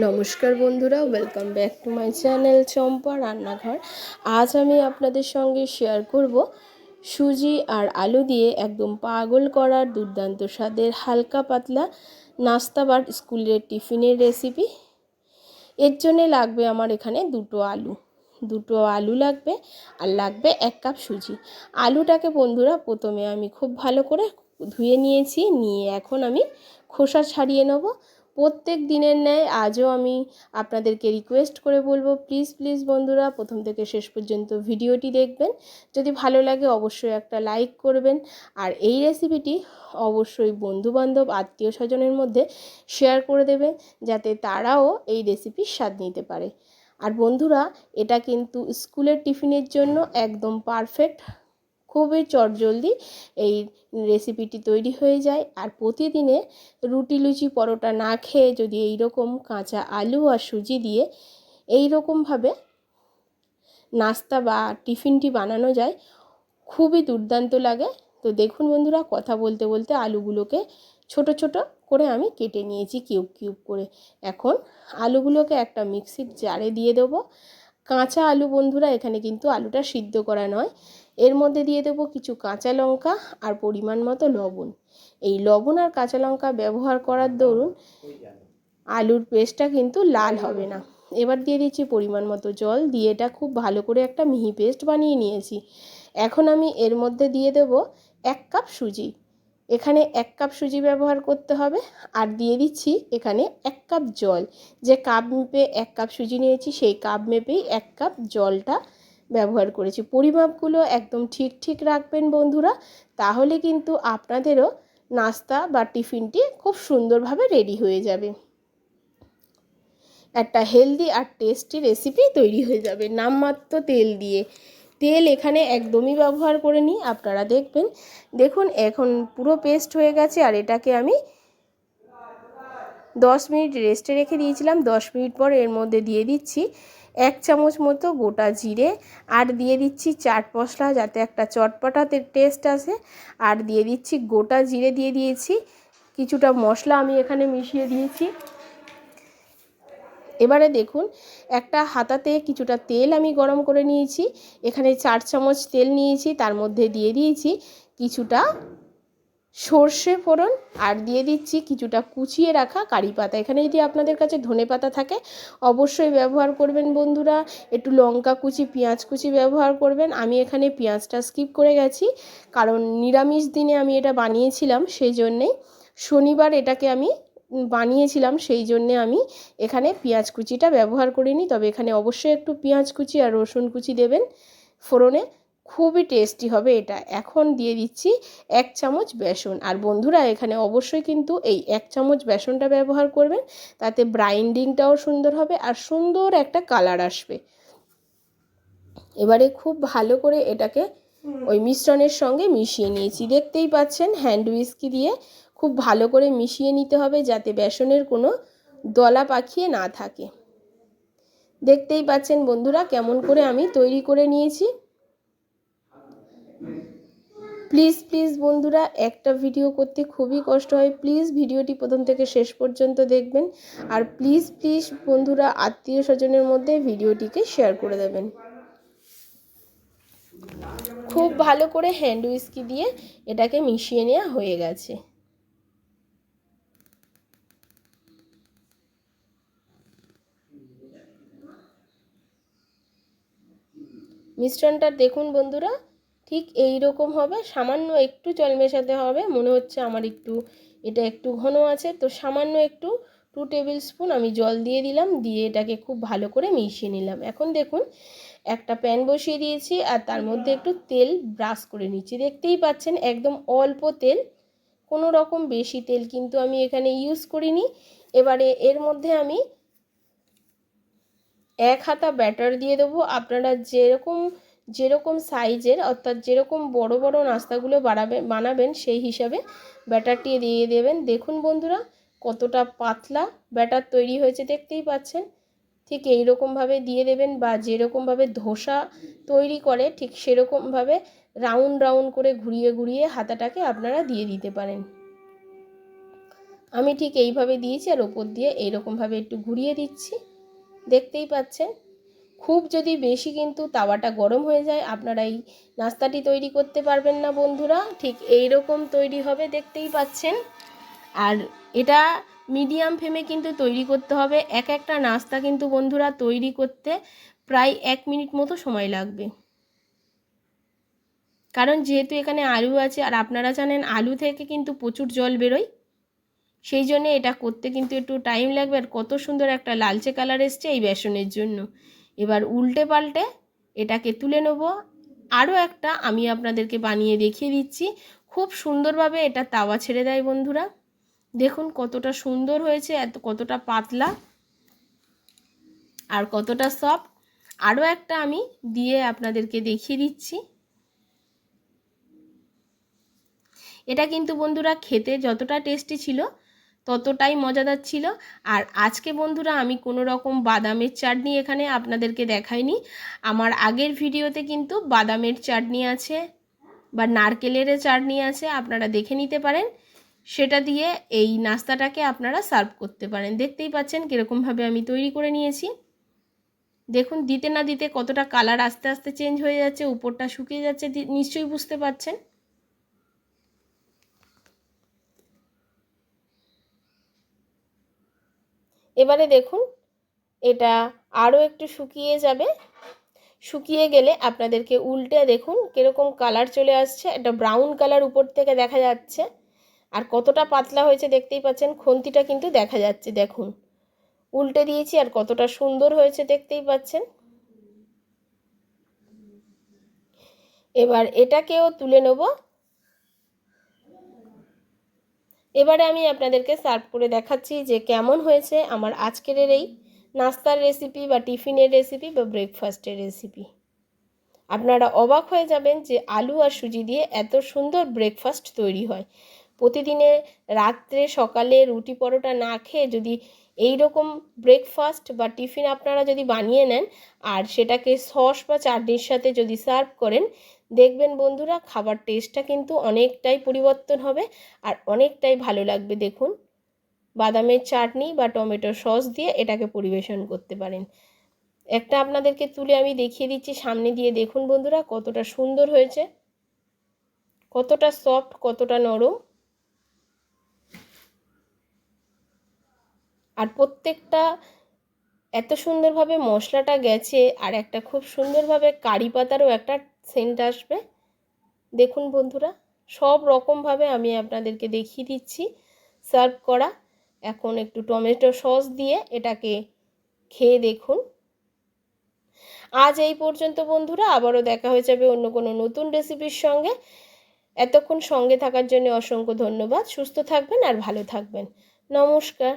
নমস্কার বন্ধুরা welcome back to my channel Champa Rannaghar. আজ আমি আপনাদের সঙ্গে শেয়ার করব সুজি আর আলু দিয়ে একদম পাগল করার দুর্দান্ত স্বাদের হালকা পাতলা নাস্তা বা স্কুলের টিফিনের রেসিপি এর জন্যে লাগবে আমার এখানে দুটো আলু। দুটো আলু লাগবে আর লাগবে এক কাপ সুজি। আলুটাকে বন্ধুরা প্রথমে আমি খুব ভালো করে ধুয়ে নিয়েছি, নিয়ে এখন আমি খোসা ছাড়িয়ে নেব। প্রত্যেক দিনের ন্যায় আজও আমি আপনাদেরকে রিকোয়েস্ট করে বলব প্লিজ প্লিজ বন্ধুরা, প্রথম থেকে শেষ পর্যন্ত ভিডিওটি দেখবেন। যদি ভালো লাগে অবশ্যই একটা লাইক করবেন। আর এই রেসিপিটি অবশ্যই বন্ধুবান্ধব, আত্মীয় স্বজনের মধ্যে শেয়ার করে দেবেন, যাতে তারাও এই রেসিপির স্বাদ নিতে পারে। আর বন্ধুরা, এটা কিন্তু স্কুলের টিফিনের জন্য একদম পারফেক্ট খুবই চটজলদি এই রেসিপিটি তৈরি হয়ে যায়। আর প্রতিদিনে রুটি লুচি পরোটা না খেয়ে যদি এই রকম কাঁচা আলু আর সুজি দিয়ে এই রকমভাবে নাস্তা বা টিফিনটি বানানো যায়, খুবই দুর্দান্ত লাগে। তো দেখুন বন্ধুরা, কথা বলতে বলতে আলুগুলোকে ছোট ছোট করে আমি কেটে নিয়েছি কিউব কিউব করে। এখন আলুগুলোকে একটা মিক্সির জারে দিয়ে দেবো। কাঁচা আলু বন্ধুরা, এখানে কিন্তু আলুটা সিদ্ধ করা নয়। এর মধ্যে দিয়ে দেবো কিছু কাঁচা লঙ্কা আর পরিমাণ মতো লবণ। এই লবণ আর কাঁচা লঙ্কা ব্যবহার করার দরুন আলুর পেস্টটা কিন্তু লাল হবে না। এবার দিয়ে দিচ্ছি পরিমাণ মতো জল, দিয়ে এটা খুব ভালো করে একটা মিহি পেস্ট বানিয়ে নিয়েছি। এখন আমি এর মধ্যে দিয়ে দেব এক কাপ সুজি। এখানে এক কাপ সুজি ব্যবহার করতে হবে আর দিয়ে দিচ্ছি এখানে এক কাপ জল। যে কাপ মেপে এক কাপ সুজি নিয়েছি, সেই কাপ মেপেই এক কাপ জলটা ব্যবহার করেছি। পরিমাপগুলো একদম ঠিক ঠিক রাখবেন বন্ধুরা। তাহলে কিন্তু আপনাদেরও নাস্তা বা টিফিনটি খুব সুন্দরভাবে রেডি হয়ে যাবে। একটা হেলদি আর টেস্টি রেসিপি তৈরি হয়ে যাবে নামমাত্র তেল দিয়ে। তেল এখানে একদমই ব্যবহার করে নিই, আপনারা দেখবেন। দেখুন, এখন পুরো পেস্ট হয়ে গেছে আর এটাকে আমি দশ মিনিট রেস্টে রেখে দিয়েছিলাম। দশ মিনিট পর এর মধ্যে দিয়ে দিচ্ছি। এক চামচ মতো গোটা জিরে আর দিয়ে দিচ্ছি চাট মশলা যাতে একটা চটপটাতে টেস্ট আসে। আর দিয়ে দিচ্ছি গোটা জিরে দিয়ে দিয়েছি। কিছুটা মশলা আমি এখানে মিশিয়ে দিয়েছি। এবারে দেখুন, একটা হাতাতে কিছুটা তেল আমি গরম করে নিয়েছি। এখানে চার চামচ তেল নিয়েছি, তার মধ্যে দিয়ে দিয়েছি কিছুটা সর্ষে ফোড়ন আর দিয়ে দিচ্ছি কিছুটা কুচিয়ে রাখা কারি পাতা। এখানে যদি আপনাদের কাছে ধনে পাতা থাকে, অবশ্যই ব্যবহার করবেন বন্ধুরা। একটু লঙ্কা কুচি, পেঁয়াজ কুচি ব্যবহার করবেন। আমি এখানে পেঁয়াজটা স্কিপ করে গেছি, কারণ নিরামিষ দিনে আমি এটা বানিয়েছিলাম সেই জন্যেই। শনিবার এটাকে আমি বানিয়েছিলাম সেই জন্যে আমি এখানে পেঁয়াজ কুচিটা ব্যবহার করিনি। তবে এখানে অবশ্যই একটু পেঁয়াজ কুচি আর রসুন কুচি দেবেন ফোড়নে। খুবই টেস্টি হবে এটা। এখন দিয়ে দিচ্ছি এক চামচ বেসন। আর বন্ধুরা এখানে অবশ্যই কিন্তু এই এক চামচ বেসনটা ব্যবহার করবেন। তাতে ব্রাইন্ডিংটাও সুন্দর হবে আর সুন্দর একটা কালার আসবে। এবারে খুব ভালো করে এটাকে ওই মিশ্রণের সঙ্গে মিশিয়ে নিয়েছি। দেখতেই পাচ্ছেন হ্যান্ড উইস্কি দিয়ে খুব ভালো করে মিশিয়ে নিতে হবে যাতে বেসনের কোনো দলা পাখিয়ে না থাকে। দেখতেই পাচ্ছেন বন্ধুরা কেমন করে আমি তৈরি করে নিয়েছি। প্লিজ প্লিজ বন্ধুরা, একটা ভিডিও করতে খুবই কষ্ট হয়। প্লিজ ভিডিওটি প্রথম থেকে শেষ পর্যন্ত দেখবেন। আর প্লিজ প্লিজ বন্ধুরা, আত্মীয় স্বজনের মধ্যে ভিডিওটিকে শেয়ার করে দেবেন। খুব ভালো করে হ্যান্ড উইস্কি দিয়ে এটাকে মিশিয়ে নেওয়া হয়ে গেছে। মিশ্রণটা দেখুন বন্ধুরা ঠিক এই রকম হবে। সামান্য একটু জল মেশাতে হবে। মনে হচ্ছে আমার একটু, এটা একটু ঘন আছে। তো সামান্য একটু টু টেবিল স্পুন আমি জল দিয়ে দিলাম। দিয়ে এটাকে খুব ভালো করে মিশিয়ে নিলাম। এখন দেখুন, একটা প্যান বসিয়ে দিয়েছি আর তার মধ্যে একটু তেল ব্রাশ করে নিচ্ছি। দেখতেই পাচ্ছেন, একদম অল্প তেল, কোনো রকম বেশি তেল কিন্তু আমি এখানে ইউজ করিনি। এবারে এর মধ্যে আমি এক হাতা ব্যাটার দিয়ে দেবো। আপনারা যেরকম যেরকম সাইজের অর্থাৎ যেরকম বড় বড় নাস্তাগুলো বাড়াবে, বানাবেন সেই হিসাবে ব্যাটারটি দিয়ে দেবেন। দেখুন বন্ধুরা, কতটা পাতলা ব্যাটার তৈরি হয়েছে, দেখতেই পাচ্ছেন। ঠিক এই রকমভাবে দিয়ে দেবেন বা যেরকমভাবে ধোসা তৈরি করে, ঠিক সেরকমভাবে রাউন্ড রাউন্ড করে ঘুরিয়ে ঘুরিয়ে হাতাটাকে আপনারা দিয়ে দিতে পারেন। আমি ঠিক এইভাবে দিয়েছি আর ওপর দিয়ে এইরকমভাবে একটু ঘুরিয়ে দিচ্ছি। দেখতেই পাচ্ছেন খুব যদি বেশি কিন্তু তাওয়াটা গরম হয়ে যায়, আপনারা এই নাস্তাটি তৈরি করতে পারবেন না বন্ধুরা। ঠিক এই রকম তৈরি হবে, দেখতেই পাচ্ছেন। আর এটা মিডিয়াম ফ্লেমে কিন্তু তৈরি করতে হবে। এক একটা নাস্তা কিন্তু বন্ধুরা তৈরি করতে প্রায় এক মিনিট মতো সময় লাগবে। কারণ যেহেতু এখানে আলু আছে, আর আপনারা জানেন আলু থেকে কিন্তু প্রচুর জল বেরোয়। সেই জন্য এটা করতে কিন্তু একটু টাইম লাগবে। আর কত সুন্দর একটা লালচে কালার এসছে এই বেসনের জন্য। এবার উল্টে পাল্টে এটাকে তুলে নেব। আরও একটা আমি আপনাদেরকে বানিয়ে দেখিয়ে দিচ্ছি। খুব সুন্দরভাবে এটা তাওয়া ছেড়ে দেয় বন্ধুরা। দেখুন কতটা সুন্দর হয়েছে, এত কতটা পাতলা আর কতটা সফট। আরও একটা আমি দিয়ে আপনাদেরকে দেখিয়ে দিচ্ছি। এটা কিন্তু বন্ধুরা খেতে যতটা টেস্টি ছিল ততটাই মজাদার ছিল। আর আজকে বন্ধুরা আমি কোনো রকম বাদামের চাটনি এখানে আপনাদেরকে দেখাইনি। আমার আগের ভিডিওতে কিন্তু বাদামের চাটনি আছে বা নারকেলের চাটনি আছে, আপনারা দেখে নিতে পারেন। সেটা দিয়ে এই নাস্তাটাকে আপনারা সার্ভ করতে পারেন। দেখতেই পাচ্ছেন কীরকমভাবে আমি তৈরি করে নিয়েছি। দেখুন, দিতে না দিতে কতটা কালার আস্তে আস্তে চেঞ্জ হয়ে যাচ্ছে, উপরটা শুকিয়ে যাচ্ছে নিশ্চয়ই বুঝতে পারছেন। এবারে দেখুন, এটা আরও একটু শুকিয়ে যাবে। শুকিয়ে গেলে আপনাদেরকে উল্টে দেখুন কীরকম কালার চলে আসছে। একটা ব্রাউন কালার উপর থেকে দেখা যাচ্ছে। আর কতটা পাতলা হয়েছে দেখতেই পাচ্ছেন, খন্তিটা কিন্তু দেখা যাচ্ছে, দেখুন। উল্টে দিয়েছি আর কতটা সুন্দর হয়েছে দেখতেই পাচ্ছেন। এবার এটাকেও তুলে নেব। এবারে আমি আপনাদেরকে সার্ভ করে দেখাচ্ছি যে কেমন হয়েছে আমার আজকের এই নাস্তার রেসিপি বা টিফিনের রেসিপি বা ব্রেকফাস্টের রেসিপি আপনারা অবাক হয়ে যাবেন যে আলু আর সুজি দিয়ে এত সুন্দর ব্রেকফাস্ট তৈরি হয়। প্রতিদিনে রাত্রে সকালে রুটি পরোটা না খেয়ে যদি এই রকম ব্রেকফাস্ট বা টিফিন আপনারা যদি বানিয়ে নেন, আর সেটাকে সস বা চাটনির সাথে যদি সার্ভ করেন, দেখবেন বন্ধুরা খাবার টেস্টটা কিন্তু অনেকটাই পরিবর্তন হবে আর অনেকটাই ভালো লাগবে। দেখুন, বাদামের চাটনি বা টমেটো সস দিয়ে এটাকে পরিবেশন করতে পারেন। একটা আপনাদেরকে তুলে আমি দেখিয়ে দিচ্ছি সামনে দিয়ে। দেখুন বন্ধুরা কতটা সুন্দর হয়েছে, কতটা সফট কতটা নরম। আর প্রত্যেকটা এত সুন্দরভাবে মশলাটা গেছে আর একটা খুব সুন্দরভাবে কারি পাতারও একটা সেন্ট আসবে। দেখুন বন্ধুরা, সব রকমভাবে আমি আপনাদেরকে দেখিয়ে দিচ্ছি। সার্ভ করা, এখন একটু টমেটো সস দিয়ে এটাকে খেয়ে দেখুন। আজ এই পর্যন্ত বন্ধুরা, আবারও দেখা হয়ে যাবে অন্য কোনো নতুন রেসিপির সঙ্গে। এতক্ষণ সঙ্গে থাকার জন্য অসংখ্য ধন্যবাদ। সুস্থ থাকবেন আর ভালো থাকবেন। নমস্কার।